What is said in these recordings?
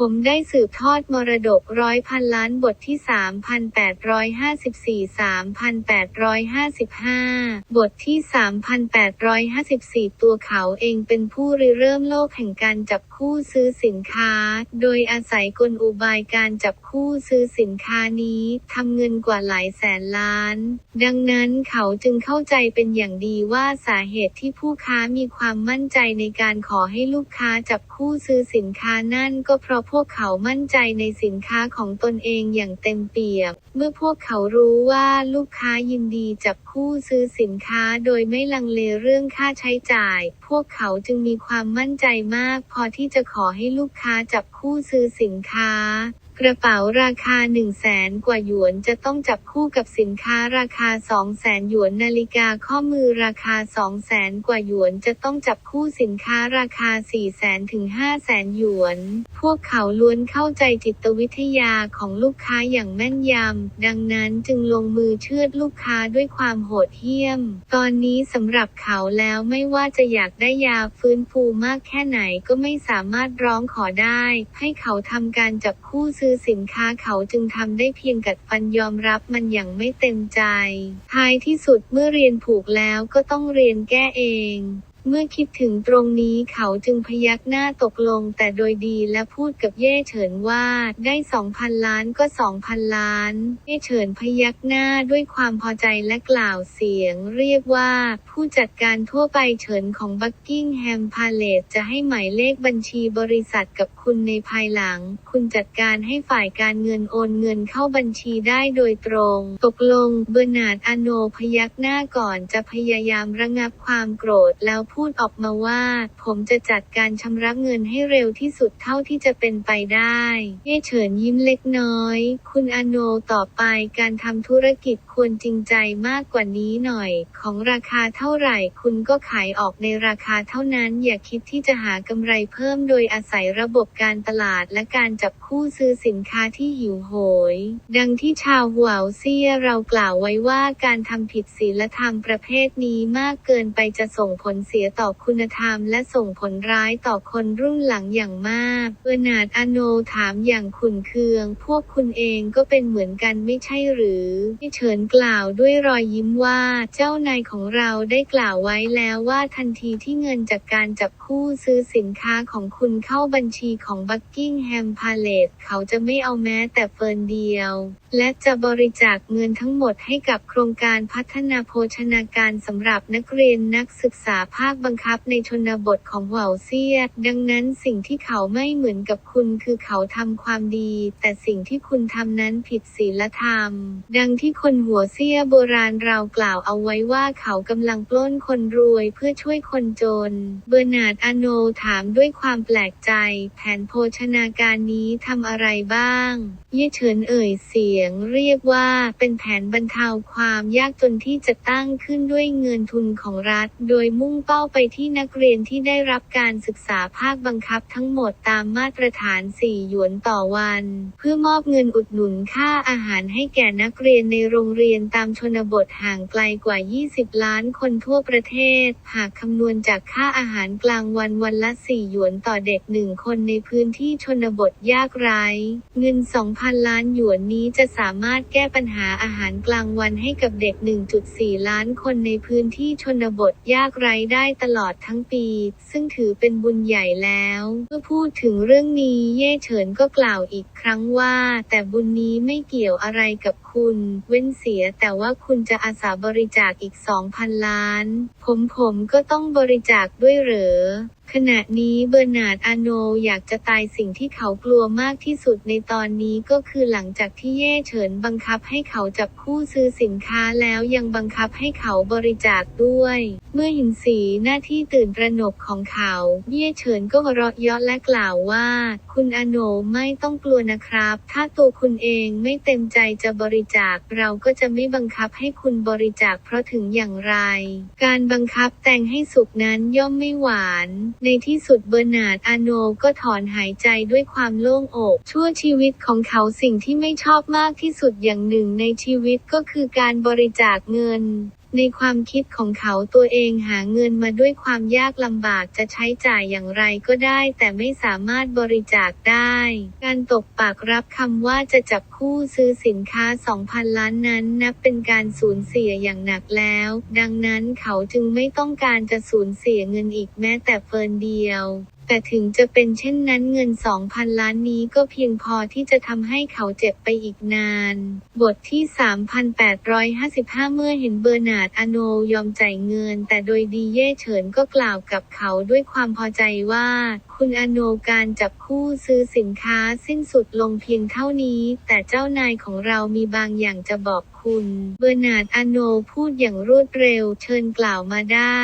ผมได้สืบทอดมรดกร้อยพันล้านบทที่ 3,854-3,855 บทที่ 3,854 ตัวเขาเองเป็นผู้ริเริ่มโลกแห่งการจับคู่ซื้อสินค้า โดยอาศัยกลอุบายการจับคู่ซื้อสินค้านี้ทำเงินกว่าหลายแสนล้าน ดังนั้นเขาจึงเข้าใจเป็นอย่างดีว่าสาเหตุที่ผู้ค้ามีความมั่นใจในการขอให้ลูกค้าจับคู่ซื้อสินค้านั่นก็เพราะพวกเขามั่นใจในสินค้าของตนเองอย่างเต็มเปี่ยม เมื่อพวกเขารู้ว่าลูกค้ายินดีจับ ผู้ซื้อสินค้าโดยไม่ลังเลเรื่องค่าใช้จ่าย พวกเขาจึงมีความมั่นใจมาก พอที่จะขอให้ลูกค้าจับคู่ซื้อสินค้า กระเป๋าราคา 1 0 0 0 0แสนกว่าหยวนจะต้องจับคู่กับสินค้าราคา 2 0 0แสนหยวนนาฬิกาข้อมือราคา 2 0 0แสนกว่าหยวนจะต้องจับคู่สินค้าราคา 4 0 0แสนถึง 5 0 0แสนหยวน พวกเขาล้วนเข้าใจจิตวิทยาของลูกค้าอย่างแม่นยำ ดังนั้นจึงลงมือเชือดลูกค้าด้วยความโหดเหี้ยม ตอนนี้สำหรับเขาแล้วไม่ว่าจะอยากได้ยาฟื้นฟูมากแค่ไหนก็ไม่สามารถร้องขอได้ ให้เขาทำการจับคู่ซื้อือสินค้าเขาจึงทำได้เพียงกัดฟันยอมรับมันอย่างไม่เต็มใจ ท้ายที่สุดเมื่อเรียนผูกแล้วก็ต้องเรียนแก้เอง เมื่อคิดถึงตรงนี้เขาจึงพยักหน้าตกลงแต่โดยดีและพูดกับเย่เฉินว่าได้สองพันล้านก็สองพันล้าน เย่เฉินพยักหน้าด้วยความพอใจและกล่าวเสียง เรียกว่า ผู้จัดการทั่วไปเฉินของบักกิ้งแฮมพาเลตจะให้หมายเลขบัญชีบริษัทกับคุณในภายหลัง คุณจัดการให้ฝ่ายการเงินโอนเงินเข้าบัญชีได้โดยตรง ตกลงเบอร์นาร์ดอโนพยักหน้าก่อนจะพยายามระงับความโกรธแล้วพูดออกมาว่า ผมจะจัดการชำระเงินให้เร็วที่สุดเท่าที่จะเป็นไปได้เย่เฉินยิ้มเล็กน้อย คุณอโนต่อไปการทำธุรกิจควรจริงใจมากกว่านี้หน่อย ของราคาเท่าไหร่คุณก็ขายออกในราคาเท่านั้น อย่าคิดที่จะหากำไรเพิ่มโดยอาศัยระบบการตลาดและการจับคู่ซื้อสินค้าที่หิวโหย ดังที่ชาวหัวเซียเรากล่าวไว้ว่าการทำผิดศีลธรรมประเภทนี้มากเกินไปจะส่งผลเสียต่อคุณธรรมและส่งผลร้ายต่อคนรุ่นหลังอย่างมากเบอร์นาดอโนถามอย่างขุนเคือง พวกคุณเองก็เป็นเหมือนกันไม่ใช่หรือที่เฉินกล่าวด้วยรอยยิ้มว่า เจ้านายของเราได้กล่าวไว้แล้วว่าทันทีที่เงินจากการจับคู่ซื้อสินค้าของคุณเข้าบัญชีของบักกิงแฮมพาเลตเขาจะไม่เอาแม้แต่เฟิร์นเดียว และจะบริจาคเงินทั้งหมดให้กับโครงการพัฒนาโภชนาการสำหรับนักเรียนนักศึกษาภาคบังคับในชนบทของเหวาเซีย ดังนั้นสิ่งที่เขาไม่เหมือนกับคุณคือเขาทำความดี แต่สิ่งที่คุณทำนั้นผิดศีลธรรม ดังที่คนหัวเซียโบราณเรากล่าวเอาไว้ว่าเขากำลังปล้นคนรวยเพื่อช่วยคนจน เบอร์นาร์ดอโนถามด้วยความแปลกใจ แผนโภชนาการนี้ทำอะไรบ้าง เย่เฉินเอ่ยเสียงเรียกว่าเป็นแผนบรรเทาความยากจนที่จะตั้งขึ้นด้วยเงินทุนของรัฐ โดยมุ่งเป้าไปที่นักเรียนที่ได้รับการศึกษาภาคบังคับทั้งหมดตามมาตรฐาน 4 หยวนต่อวัน เพื่อมอบเงินอุดหนุนค่าอาหารให้แก่นักเรียนในโรงเรียนตามชนบทห่างไกลกว่า 20 ล้านคนทั่วประเทศ หากคำนวณจากค่าอาหารกลางางวันวันละ 4 หยวนต่อเด็กหนึ่งคนในพื้นที่ชนบทยากไร้ เงิน 2,000 ล้านหยวนนี้จะสามารถแก้ปัญหาอาหารกลางวันให้กับเด็ก 1.4 ล้านคนในพื้นที่ชนบทยากไร้ได้ตลอดทั้งปี ซึ่งถือเป็นบุญใหญ่แล้วเมื่อพูดถึงเรื่องนี้เย่เฉินก็กล่าวอีกครั้งว่า แต่บุญนี้ไม่เกี่ยวอะไรกับคุณ เว้นเสียแต่ว่าคุณจะอาสาบริจาคอีก 2,000 ล้าน ผมผมก็ต้องบริจาคด้วยเหรอ Instagram. ขณะนี้เบอร์นาร์ดอาโนอยากจะตายสิ่งที่เขากลัวมากที่สุดในตอนนี้ก็คือหลังจากที่เย่เฉินบังคับให้เขาจับคู่ซื้อสินค้าแล้วยังบังคับให้เขาบริจาคด้วย เมื่อห็นสีหน้าที่ตื่นตระหนกของเขา เย่เฉินก็หัวเราะเยาะและกล่าวว่า คุณอาโนไม่ต้องกลัวนะครับ ถ้าตัวคุณเองไม่เต็มใจจะบริจาค เราก็จะไม่บังคับให้คุณบริจาคเพราะถึงอย่างไร การบังคับแต่งให้สุกนั้นย่อมไม่หวานในที่สุดเบอร์นาร์ดอาโนก็ถอนหายใจด้วยความโล่งอก ชั่วชีวิตของเขาสิ่งที่ไม่ชอบมากที่สุดอย่างหนึ่งในชีวิตก็คือการบริจาคเงิน ในความคิดของเขาตัวเองหาเงินมาด้วยความยากลำบากจะใช้จ่ายอย่างไรก็ได้ แต่ไม่สามารถบริจาคได้ การตกปากรับคำว่าจะจับคู่ซื้อสินค้า 2,000 ล้านนั้นนับเป็นการสูญเสียอย่างหนักแล้ว ดังนั้นเขาจึงไม่ต้องการจะสูญเสียเงินอีกแม้แต่เฟินเดียว แต่ถึงจะเป็นเช่นนั้นเงิน 2,000 ล้านนี้ก็เพียงพอที่จะทำให้เขาเจ็บไปอีกนาน บทที่ 3,855 เมื่อเห็นเบอร์นาร์ดอโนยอมจ่ายเงิน แต่โดยดีเย่เฉินก็กล่าวกับเขาด้วยความพอใจว่า คุณอโนการจับคู่ซื้อสินค้าสิ้นสุดลงเพียงเท่านี้ แต่เจ้านายของเรามีบางอย่างจะบอกคุณ เบอร์นาร์ดอโนพูดอย่างรวดเร็วเชิญกล่าวมาได้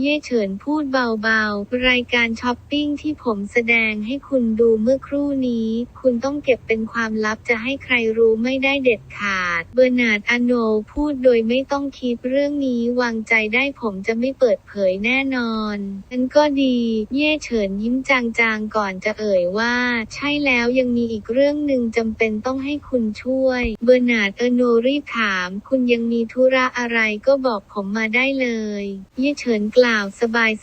เย่เฉินพูดเบาๆ รายการช้อปปิ้งที่ผมแสดงให้คุณดูเมื่อครู่นี้ คุณต้องเก็บเป็นความลับจะให้ใครรู้ไม่ได้เด็ดขาด เบอร์นาร์ดอโนพูดโดยไม่ต้องคิดเรื่องนี้วางใจได้ผมจะไม่เปิดเผยแน่นอนนั่นก็ดี เย่เฉินยิ้มจางๆก่อนจะเอ่ยว่า ใช่แล้วยังมีอีกเรื่องหนึ่งจำเป็นต้องให้คุณช่วย เบอร์นาร์ดอโนรีบถาม คุณยังมีธุระอะไรก็บอกผมมาได้เลย เย่เฉินกล่าวลาว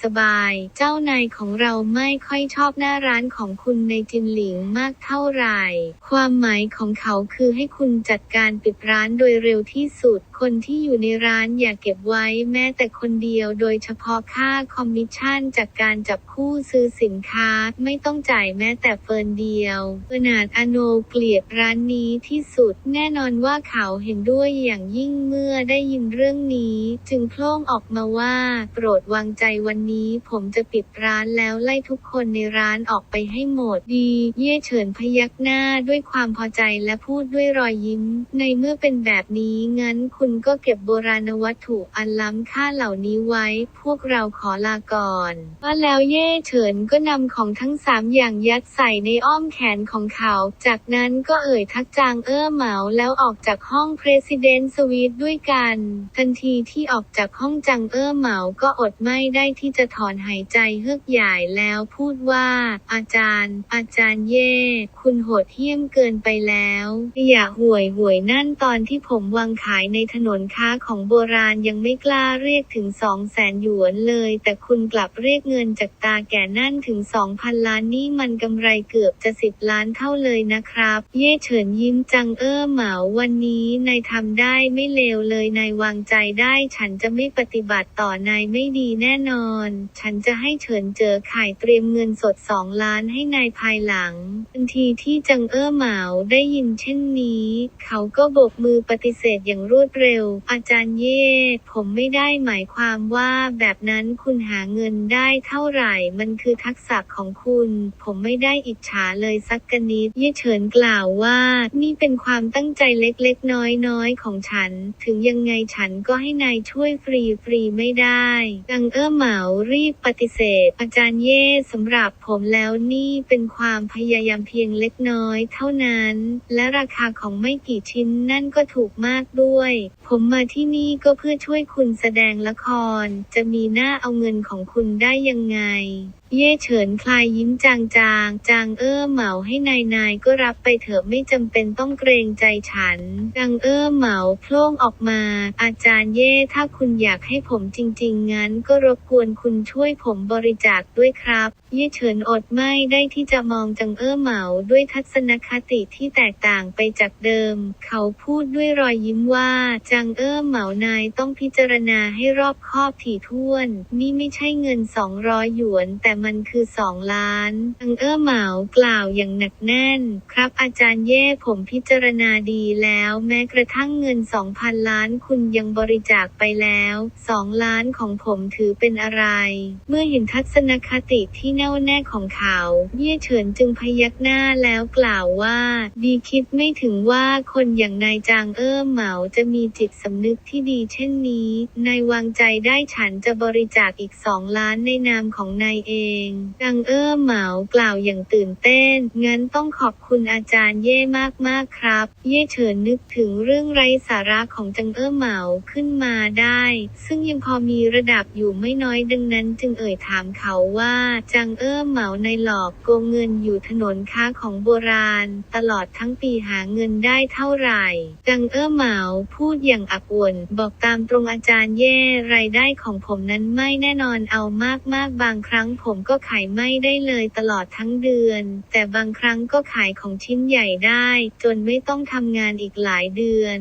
สบายๆเจ้านายของเราไม่ค่อยชอบหน้าร้านของคุณในจินหลิงมากเท่าไหร่ ความหมายของเขาคือให้คุณจัดการปิดร้านโดยเร็วที่สุด คนที่อยู่ในร้านอย่าเก็บไว้แม้แต่คนเดียว โดยเฉพาะค่าคอมมิชชั่นจากการจับคู่ซื้อสินค้า ไม่ต้องจ่ายแม้แต่เฟิร์นเดียวเอนาดอโนเกลียดร้านนี้ที่สุด แน่นอนว่าเขาเห็นด้วยอย่างยิ่งเมื่อได้ยินเรื่องนี้ จึงโพล่งออกมาว่า โปรดวางใจวันนี้ผมจะปิดร้านแล้วไล่ทุกคนในร้านออกไปให้หมดดี เย่เฉินพยักหน้าด้วยความพอใจและพูดด้วยรอยยิ้ม ในเมื่อเป็นแบบนี้งั้นคุณก็เก็บโบราณวัตถุอันล้ำค่าเหล่านี้ไว้ พวกเราขอลาก่อนว่าแล้วเย่เฉินก็นำของทั้งสามอย่างยัดใส่ในอ้อมแขนของเขา จากนั้นก็เอ่ยทักจางเอ้อเหมาแล้วออกจากห้อง President Suite ด้วยกัน ทันทีที่ออกจากห้องจังเอ้อเหมาก็อดไม่ได้ที่จะถอนหายใจเฮือกใหญ่แล้วพูดว่า อาจารย์ อาจารย์เย่ คุณโหดเหี้ยมเกินไปแล้ว อย่าห่วยห่วยนั่นตอนที่ผมวางขายในถนนค้าของโบราณยังไม่กล้าเรียกถึงสองแสนหยวนเลย แต่คุณกลับเรียกเงินจากตาแก่นั่นถึงสองพันล้านนี่มันกำไรเกือบจะสิบล้านเท่าเลยนะครับ เย่เฉินยิ้มจังเอ้อเหมาวันนี้นายทำได้ไม่เลวเลยนายวางใจได้ ฉันจะไม่ปฏิบัติต่อนายไม่ดีแน่นอน ฉันจะให้เฉินเจอขายเตรียมเงินสดสองล้านให้นายภายหลัง ทันทีที่จังเอ้อเหมาได้ยินเช่นนี้ เขาก็โบกมือปฏิเสธอย่างรวดเร็ว อาจารย์เย่ผมไม่ได้หมายความว่าแบบนั้นคุณหาเงินได้เท่าไหร่ มันคือทักษะของคุณ ผมไม่ได้อิจฉาเลยสักกนิด เย่เฉินกล่าวว่า นี่เป็นความตั้งใจเล็กๆ น้อยๆ ของฉัน ถึงยังไงฉันก็ให้นายช่วยฟรีๆไม่ได้จังเอ้อเหมารีบปฏิเสธ อาจารย์เย่สำหรับผมแล้วนี่เป็นความพยายามเพียงเล็กน้อยเท่านั้น และราคาของไม่กี่ชิ้นนั่นก็ถูกมากด้วย ผมมาที่นี่ก็เพื่อช่วยคุณแสดงละคร จะมีหน้าเอาเงินของคุณได้ยังไง เย่เฉินคลายยิ้มจางจางจางเอ้อเหมาให้นายนายก็รับไปเถอะไม่จำเป็นต้องเกรงใจฉัน จางเอ้อเหมาโพล่งออกมา อาจารย์เย่ถ้าคุณอยากให้ผมจริง ๆ งั้นก็รบกวนคุณช่วยผมบริจาคด้วยครับ เย่เฉินอดไม่ได้ที่จะมองจังเอ้อเหมาด้วยทัศนคติที่แตกต่างไปจากเดิม เขาพูดด้วยรอยยิ้มว่าจังเอ้อเหมานายต้องพิจารณาให้รอบคอบถี่ถ้วน นี่ไม่ใช่เงิน200หยวนแต่มันคือ2ล้านจังเอ้อเหมากล่าวอย่างหนักแน่น ครับอาจารย์เย่ผมพิจารณาดีแล้ว แม้กระทั่งเงิน2,000ล้านคุณยังบริจาคไปแล้ว2ล้านของผมถือเป็นอะไร เมื่อเห็นทัศนคติที่แน่วแน่ของเขา เย่เฉินจึงพยักหน้าแล้วกล่าวว่า ดีคิดไม่ถึงว่าคนอย่างนายจางเอ้อเหมาจะมีจิตสำนึกที่ดีเช่นนี้ นายวางใจได้ฉันจะบริจาคอีกสองล้านในนามของนายเองดังเอ้อเหมากล่าวอย่างตื่นเต้น งั้นต้องขอบคุณอาจารย์เย่มากๆครับ เย่เฉินนึกถึงเรื่องไร้สาระของจังเอ้อเหมาขึ้นมาได้ ซึ่งยังพอมีระดับอยู่ไม่น้อยดังนั้นจึงเอ่ยถามเขาว่า จังเอ้อเหมาในหลอกโกงเงินอยู่ถนนค้าของโบราณ ตลอดทั้งปีหาเงินได้เท่าไหร่ จังเอ้อเหมาพูดอย่างอับอวนบอกตามตรงอาจารย์เย่รายได้ของผมนั้นไม่แน่นอนเอามากๆบางครั้งผมก็ขายไม่ได้เลยตลอดทั้งเดือน แต่บางครั้งก็ขายของชิ้นใหญ่ได้ จนไม่ต้องทำงานอีกหลายเดือน